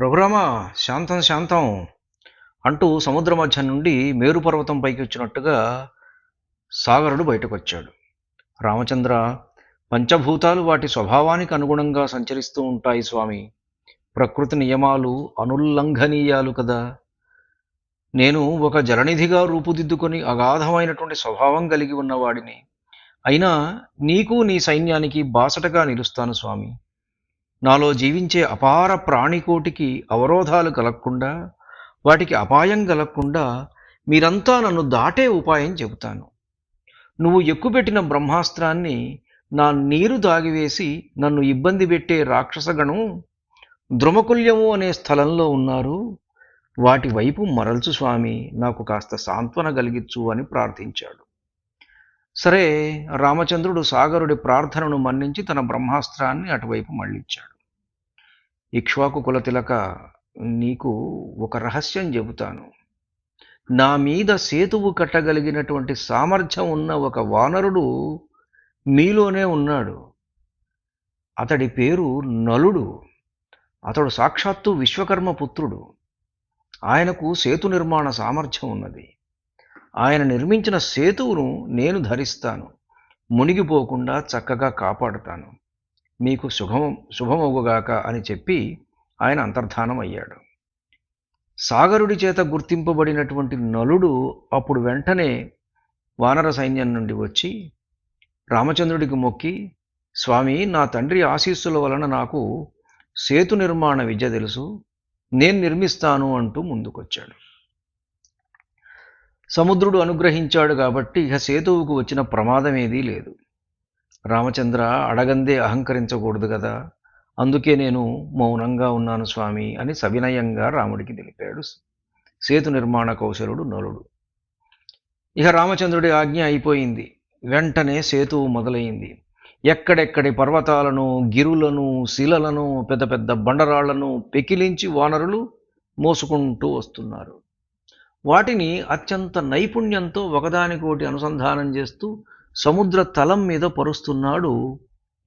రఘురామ శాంతం శాంతం అంటూ సముద్ర మధ్య నుండి మేరు పర్వతం పైకి వచ్చినట్టుగా సాగరుడు బయటకు వచ్చాడు రామచంద్ర పంచభూతాలు వాటి స్వభావానికి అనుగుణంగా సంచరిస్తూ ఉంటాయి స్వామి. ప్రకృతి నియమాలు అనుల్లంఘనీయాలు కదా. నేను ఒక జలనిధిగా రూపుదిద్దుకొని అగాధమైనటువంటి స్వభావం కలిగి ఉన్నవాడిని. అయినా నీకు నీ సైన్యానికి బాసటగా నిలుస్తాను స్వామి. నాలో జీవించే అపార ప్రాణికోటికి అవరోధాలు కలగకుండా వాటికి అపాయం కలగకుండా మీరంతా నన్ను దాటే ఉపాయం చెబుతాను. నువ్వు ఎక్కుపెట్టిన బ్రహ్మాస్త్రాన్ని నా నీరు దాగివేసి నన్ను ఇబ్బంది పెట్టే రాక్షసగణం ద్రుమకుల్యము అనే స్థలంలో ఉన్నారు. వాటి వైపు మరల్చు స్వామి నాకు కాస్త సాంత్వన కలిగించు అని ప్రార్థించాడు. సరే రామచంద్రుడు సాగరుడి ప్రార్థనను మన్నించి తన బ్రహ్మాస్త్రాన్ని అటువైపు మళ్ళించాడు. ఇక్ష్వాకు కులతిలక నీకు ఒక రహస్యం చెబుతాను. నా మీద సేతువు కట్టగలిగినటువంటి సామర్థ్యం ఉన్న ఒక వానరుడు మీలోనే ఉన్నాడు. అతడి పేరు నలుడు. అతడు సాక్షాత్తు విశ్వకర్మ పుత్రుడు. ఆయనకు సేతు నిర్మాణ సామర్థ్యం ఉన్నది. ఆయన నిర్మించిన సేతువును నేను ధరిస్తాను మునిగిపోకుండా చక్కగా కాపాడుతాను. మీకు శుభం శుభమవుగాక అని చెప్పి ఆయన అంతర్ధానం అయ్యాడు. సాగరుడి చేత గుర్తింపబడినటువంటి నలుడు అప్పుడు వెంటనే వానర సైన్యం నుండి వచ్చి రామచంద్రుడికి మొక్కి స్వామి నా తండ్రి ఆశీస్సుల వలన నాకు సేతు నిర్మాణ విద్య తెలుసు నేను నిర్మిస్తాను అంటూ ముందుకొచ్చాడు. సముద్రుడు అనుగ్రహించాడు కాబట్టి ఇక సేతువుకు వచ్చిన ప్రమాదం ఏదీ లేదు. రామచంద్ర అడగందే అహంకరించకూడదు కదా. అందుకే నేను మౌనంగా ఉన్నాను స్వామి అని సవినయంగా రాముడికి తెలిపాడు. సేతు నిర్మాణ కౌశలుడు నలుడు. ఇక రామచంద్రుడి ఆజ్ఞ అయిపోయింది. వెంటనే సేతువు మొదలైంది. ఎక్కడెక్కడి పర్వతాలను గిరులను శిలలను పెద్ద పెద్ద బండరాళ్ళను పెకిలించి వానరులు మోసుకుంటూ వస్తున్నారు. వాటిని అత్యంత నైపుణ్యంతో ఒకదానికోటి అనుసంధానం చేస్తూ సముద్ర తలం మీద పరుస్తున్నాడు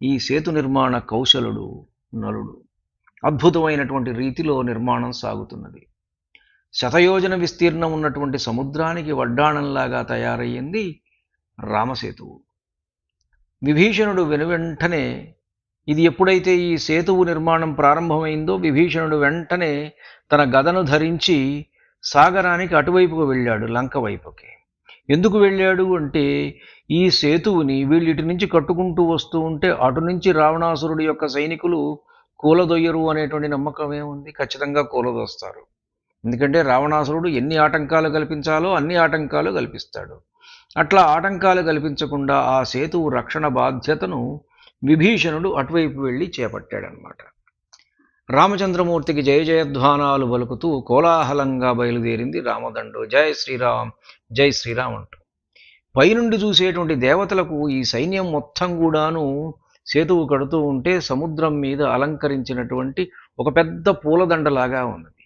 ఈ సేతు నిర్మాణ కౌశలుడు నలుడు. అద్భుతమైనటువంటి రీతిలో నిర్మాణం సాగుతున్నది. శతయోజన విస్తీర్ణం ఉన్నటువంటి సముద్రానికి వడ్డాణంలాగా తయారయ్యింది రామసేతువు విభీషణుడు వెనువెంటనే ఇది ఎప్పుడైతే ఈ సేతువు నిర్మాణం ప్రారంభమైందో విభీషణుడు వెంటనే తన గదను ధరించి సాగరానికి అటువైపుకు వెళ్ళాడు లంక వైపుకి. ఎందుకు వెళ్ళాడు అంటే ఈ సేతువుని వీళ్ళిటి నుంచి కట్టుకుంటూ వస్తూ ఉంటే అటు నుంచి రావణాసురుడి యొక్క సైనికులు కూలదొయ్యరు అనేటువంటి నమ్మకం ఏముంది ఖచ్చితంగా కూలదొస్తారు. ఎందుకంటే రావణాసురుడు ఎన్ని ఆటంకాలు కల్పించాలో అన్ని ఆటంకాలు కల్పిస్తాడు. అట్లా ఆటంకాలు కల్పించకుండా ఆ సేతువు రక్షణ బాధ్యతను విభీషణుడు అటువైపు వెళ్ళి చేపట్టాడనమాట. రామచంద్రమూర్తికి జయ జయధ్వానాలు పలుకుతూ కోలాహలంగా బయలుదేరింది రామదండు. జై శ్రీరామ్ జై శ్రీరామ్ అంటూ. పైనుండి చూసేటువంటి దేవతలకు ఈ సైన్యం మొత్తం కూడాను సేతువు కడుతూ ఉంటే సముద్రం మీద అలంకరించినటువంటి ఒక పెద్ద పూలదండలాగా ఉన్నది.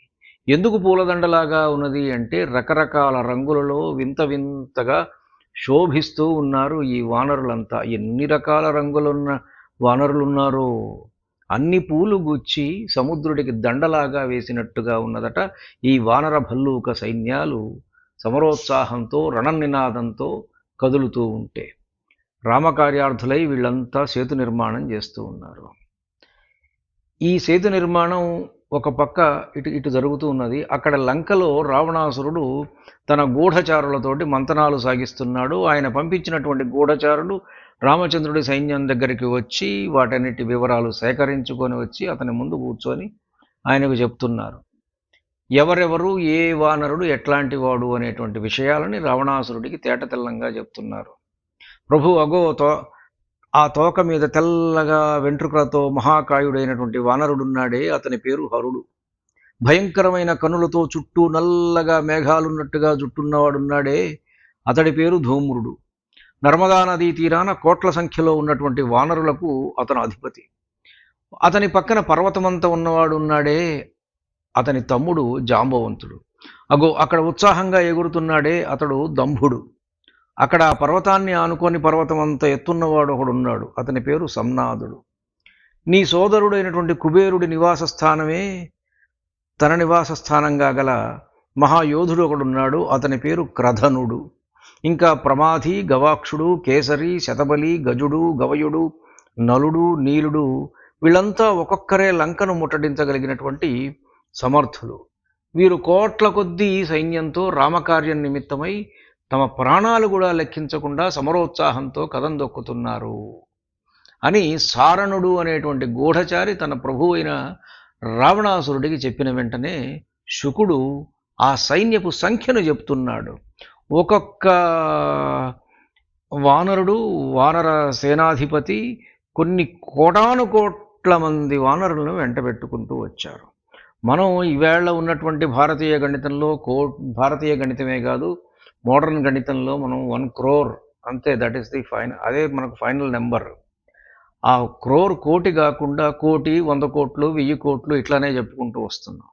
ఎందుకు పూలదండలాగా ఉన్నది అంటే రకరకాల రంగులలో వింత వింతగా శోభిస్తూ ఉన్నారు ఈ వానరులంతా. ఎన్ని రకాల రంగులున్న వానరులు ఉన్నారో అన్ని పూలు గుచ్చి సముద్రుడికి దండలాగా వేసినట్టుగా ఉన్నదట. ఈ వానర భల్లూక సైన్యాలు సమరోత్సాహంతో రణనినాదంతో కదులుతూ ఉంటే రామకార్యార్థులై వీళ్ళంతా సేతు నిర్మాణం చేస్తూ ఉన్నారు. ఈ సేతు నిర్మాణం ఒక పక్క ఇటు ఇటు జరుగుతూ ఉన్నది. అక్కడ లంకలో రావణాసురుడు తన గూఢచారులతోటి మంతనాలు సాగిస్తున్నాడు. ఆయన పంపించినటువంటి గూఢచారులు రామచంద్రుడి సైన్యం దగ్గరికి వచ్చి వాటన్నిటి వివరాలు సేకరించుకొని వచ్చి అతని ముందు కూర్చొని ఆయనకు చెప్తున్నారు. ఎవరెవరు ఏ వానరుడు ఎట్లాంటి వాడు అనేటువంటి విషయాలని రావణాసురుడికి తేటతెల్లంగా చెప్తున్నారు. ప్రభు అగో తో ఆ తోక మీద తెల్లగా వెంట్రుకలతో మహాకాయుడైనటువంటి వానరుడున్నాడే అతని పేరు హరుడు. భయంకరమైన కనులతో చుట్టూ నల్లగా మేఘాలున్నట్టుగా జుట్టున్నవాడున్నాడే అతడి పేరు ధూమ్రుడు. నర్మదా నదీ తీరాన కోట్ల సంఖ్యలో ఉన్నటువంటి వానరులకు అతను అధిపతి. అతని పక్కన పర్వతమంతా ఉన్నవాడు ఉన్నాడే అతని తమ్ముడు జాంబవంతుడు. అగో అక్కడ ఉత్సాహంగా ఎగురుతున్నాడే అతడు దంభుడు. అక్కడ ఆ పర్వతాన్ని ఆనుకొని పర్వతం అంత ఎత్తున్నవాడు ఒకడున్నాడు. అతని పేరు సంనాథుడు నీ సోదరుడైనటువంటి కుబేరుడి నివాస స్థానమే తన నివాస స్థానంగా గల మహాయోధుడు ఒకడున్నాడు. అతని పేరు క్రధనుడు. ఇంకా ప్రమాధి గవాక్షుడు కేసరి శతబలి గజుడు గవయుడు నలుడు నీలుడు వీళ్ళంతా ఒక్కొక్కరే లంకను ముట్టడించగలిగినటువంటి సమర్థులు. వీరు కోట్ల కొద్దీ సైన్యంతో రామకార్యం నిమిత్తమై తమ ప్రాణాలు కూడా లెక్కించకుండా సమరోత్సాహంతో కథం దొక్కుతున్నారు అని సారణుడు అనేటువంటి గూఢచారి తన ప్రభు అయిన రావణాసురుడికి చెప్పిన వెంటనే శుకుడు ఆ సైన్యపు సంఖ్యను చెప్తున్నాడు. ఒక్కొక్క వానరుడు వానర సేనాధిపతి కొన్ని కోటాను కోట్ల మంది వానరులను వెంటబెట్టుకుంటూ వచ్చారు. మనం ఈవేళ ఉన్నటువంటి భారతీయ గణితంలో కో భారతీయ గణితమే కాదు మోడర్న్ గణితంలో మనం వన్ క్రోర్ అంతే దట్ ఈస్ ది ఫైనల్ అదే మనకు ఫైనల్ నెంబర్. ఆ క్రోర్ కోటి కాకుండా కోటి వంద కోట్లు వెయ్యి కోట్లు ఇట్లానే చెప్పుకుంటూ వస్తున్నాం.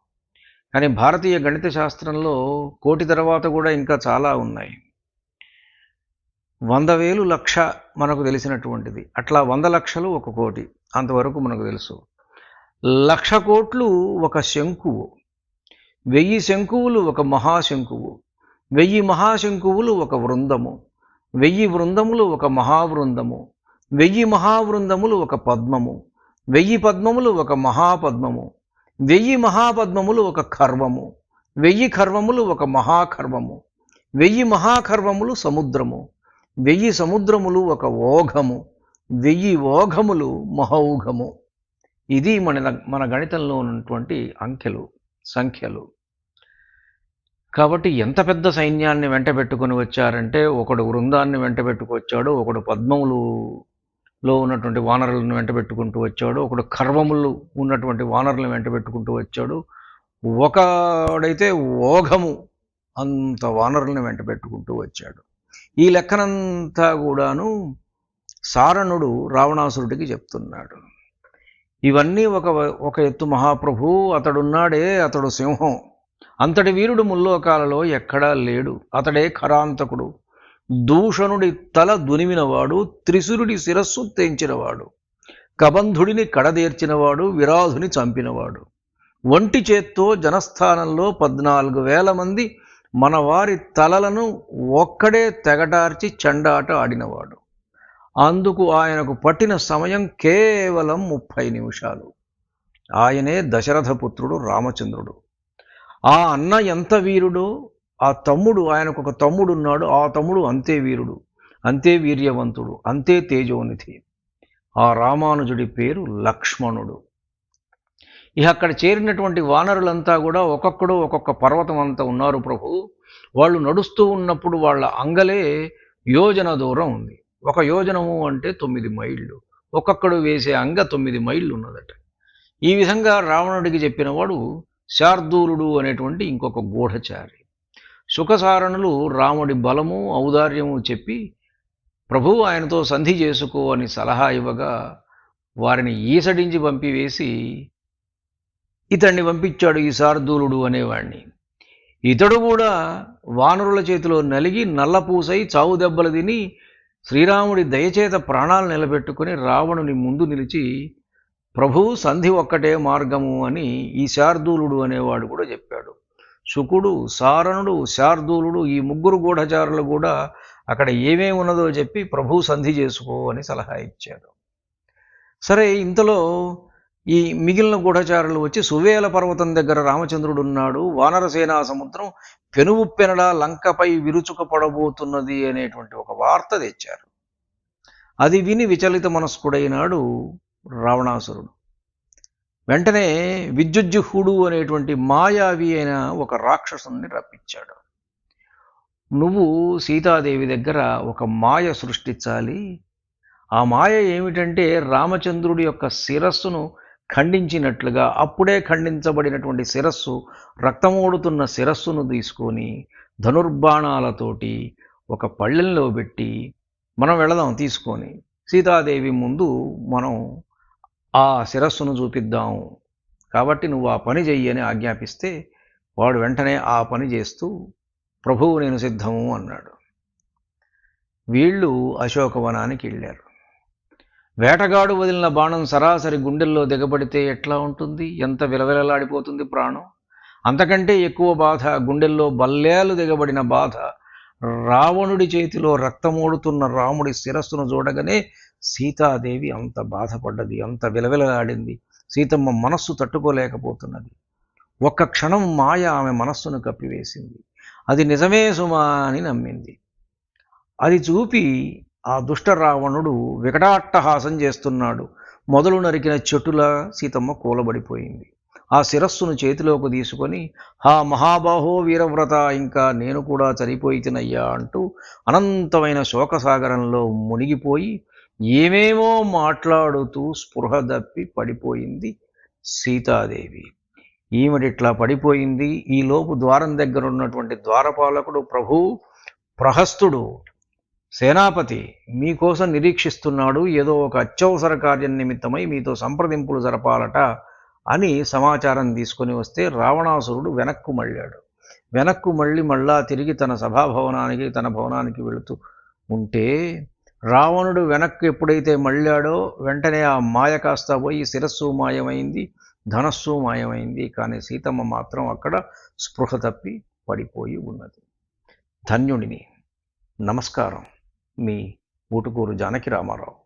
కానీ భారతీయ గణిత శాస్త్రంలో కోటి తర్వాత కూడా ఇంకా చాలా ఉన్నాయి. వంద వేలు లక్ష మనకు తెలిసినటువంటిది. అట్లా వంద లక్షలు ఒక కోటి. అంతవరకు మనకు తెలుసు. లక్ష కోట్లు ఒక శంకువు. వెయ్యి శంకువులు ఒక మహాశంకువు. వెయ్యి మహాశంకువులు ఒక వృందము. వెయ్యి వృందములు ఒక మహావృందము. వెయ్యి మహావృందములు ఒక పద్మము. వెయ్యి పద్మములు ఒక మహాపద్మము. వెయ్యి మహాపద్మములు ఒక ఖర్వము వెయ్యి ఖర్వములు ఒక మహాఖర్వము వెయ్యి మహాఖర్వములు సముద్రము వెయ్యి సముద్రములు ఒక ఓఘము వెయ్యి ఓఘములు మహౌఘము. ఇది మన మన గణితంలో ఉన్నటువంటి అంకెలు సంఖ్యలు. కాబట్టి ఎంత పెద్ద సైన్యాన్ని వెంట పెట్టుకుని వచ్చారంటే ఒకడు వృందాన్ని వెంట పెట్టుకొచ్చాడు ఒకడు పద్మములు లో ఉన్నటువంటి వానరులను వెంట పెట్టుకుంటూ వచ్చాడు. ఒకడు కర్వములు ఉన్నటువంటి వానరులను వెంట పెట్టుకుంటూ వచ్చాడు. ఒకడైతే ఓఘము అంత వానరులను వెంట పెట్టుకుంటూ వచ్చాడు. ఈ లెక్కనంతా కూడాను సారణుడు రావణాసురుడికి చెప్తున్నాడు. ఇవన్నీ ఒక ఒక ఎత్తు మహాప్రభు అతడున్నాడే అతడు సింహం. అంతటి వీరుడు ముల్లోకాలలో ఎక్కడా లేడు. అతడే ఖరాంతకుడు. దూషణుడి తల దునిమినవాడు త్రిశురుడి శిరస్సు తెంచినవాడు కబంధుడిని కడదేర్చినవాడు విరాధుని చంపినవాడు. ఒంటి చేత్తో జనస్థానంలో పద్నాలుగు వేల మంది మన వారి తలలను ఒక్కడే తెగటార్చి చెండాట ఆడినవాడు. అందుకు ఆయనకు పట్టిన సమయం కేవలం ముప్పై నిమిషాలు. ఆయనే దశరథపుత్రుడు రామచంద్రుడు. ఆ అన్న ఎంత వీరుడో ఆ తమ్ముడు ఆయనకు ఒక తమ్ముడు ఉన్నాడు. ఆ తమ్ముడు అంతే వీరుడు అంతే వీర్యవంతుడు అంతే తేజోనిధి. ఆ రామానుజుడి పేరు లక్ష్మణుడు. ఇక అక్కడ చేరినటువంటి వానరులంతా కూడా ఒక్కొక్కడు ఒక్కొక్క పర్వతం అంతా ఉన్నారు ప్రభు. వాళ్ళు నడుస్తూ ఉన్నప్పుడు వాళ్ళ అంగలే యోజన దూరం ఉంది. ఒక యోజనము అంటే తొమ్మిది మైళ్ళు. ఒక్కొక్కడు వేసే అంగ తొమ్మిది మైళ్ళు ఉన్నదట. ఈ విధంగా రావణుడికి చెప్పినవాడు శార్దూలుడు అనేటువంటి ఇంకొక గూఢచారి. సుఖసారణులు రాముడి బలము ఔదార్యము చెప్పి ప్రభు ఆయనతో సంధి చేసుకో అని సలహా ఇవ్వగా వారిని ఈసడించి పంపివేసి ఇతన్ని పంపించాడు ఈ శార్దూలుడు అనేవాణ్ణి. ఇతడు కూడా వానరుల చేతిలో నలిగి నల్లపూసై చావు దెబ్బలు తిని శ్రీరాముడి దయచేత ప్రాణాలు నిలబెట్టుకుని రావణుని ముందు నిలిచి ప్రభు సంధి ఒక్కటే మార్గము అని ఈ శార్దూలుడు అనేవాడు కూడా చెప్పాడు. శుకుడు సారణుడు శార్దూలుడు ఈ ముగ్గురు గూఢచారులు కూడా అక్కడ ఏమేమి ఉన్నదో చెప్పి ప్రభు సంధి చేసుకో అని సలహా ఇచ్చాడు. సరే ఇంతలో ఈ మిగిలిన గూఢచారులు వచ్చి సువేల పర్వతం దగ్గర రామచంద్రుడు ఉన్నాడు. వానరసేనా సముద్రం పెనువుప్పెనడా లంకపై విరుచుకపడబోతున్నది అనేటువంటి ఒక వార్త తెచ్చారు. అది విని విచలిత మనస్కుడైనాడు రావణాసురుడు. వెంటనే విద్యుజ్జుహుడు అనేటువంటి మాయావి అయిన ఒక రాక్షసుని రప్పించాడు. నువ్వు సీతాదేవి దగ్గర ఒక మాయ సృష్టించాలి. ఆ మాయ ఏమిటంటే రామచంద్రుడి యొక్క శిరస్సును ఖండించినట్లుగా అప్పుడే ఖండించబడినటువంటి శిరస్సు రక్తమోడుతున్న శిరస్సును తీసుకొని ధనుర్బాణాలతోటి ఒక పళ్ళెంలో పెట్టి మనం వెళదాం తీసుకొని. సీతాదేవి ముందు మనం ఆ శిరస్సును చూపిద్దాం. కాబట్టి నువ్వు ఆ పని చెయ్యి అని ఆజ్ఞాపిస్తే వాడు వెంటనే ఆ పని చేస్తూ ప్రభువు నేను సిద్ధము అన్నాడు. వీళ్ళు అశోకవనానికి వెళ్ళారు. వేటగాడు వదిలిన బాణం సరాసరి గుండెల్లో దిగబడితే ఎట్లా ఉంటుంది? ఎంత విలవిలలాడిపోతుంది ప్రాణం? అంతకంటే ఎక్కువ బాధ గుండెల్లో బల్లేలు దిగబడిన బాధ. రావణుడి చేతిలో రక్తమోడుతున్న రాముడి శిరస్సును చూడగానే సీతాదేవి అంత బాధపడ్డది అంత విలవిలలాడింది. సీతమ్మ మనస్సు తట్టుకోలేకపోతున్నది. ఒక్క క్షణం మాయ ఆమె మనస్సును కప్పివేసింది. అది నిజమే సుమా అని నమ్మింది. అది చూపి ఆ దుష్ట రావణుడు వికటాట్టహాసం చేస్తున్నాడు. మొదలు నరికిన చెట్టులా సీతమ్మ కూలబడిపోయింది. ఆ శిరస్సును చేతిలోకి తీసుకొని హా మహాబాహో వీరవ్రత ఇంకా నేను కూడా చనిపోయి తినయ్యా అంటూ అనంతమైన శోకసాగరంలో మునిగిపోయి ఏమేమో మాట్లాడుతూ స్పృహ దప్పి పడిపోయింది సీతాదేవి. ఈమెడిట్లా పడిపోయింది. ఈలోపు ద్వారం దగ్గర ఉన్నటువంటి ద్వారపాలకుడు ప్రభు ప్రహస్తుడు సేనాపతి మీకోసం నిరీక్షిస్తున్నాడు. ఏదో ఒక అత్యవసర కార్యం నిమిత్తమై మీతో సంప్రదింపులు జరపాలట అని సమాచారం తీసుకొని వస్తే రావణాసురుడు వెనక్కు మళ్ళాడు. వెనక్కు మళ్ళీ మళ్ళా తిరిగి తన సభాభవనానికి తన భవనానికి వెళుతూ ఉంటే రావణుడు వెనక్కు ఎప్పుడైతే మళ్ళాడో వెంటనే ఆ మాయ కాస్త పోయి శిరస్సు మాయమైంది ధనస్సు మాయమైంది. కానీ సీతమ్మ మాత్రం అక్కడ స్పృహ తప్పి పడిపోయి ఉన్నది. ధన్యుడిని. నమస్కారం. మీ ఊటుకూరు జానకి రామారావు.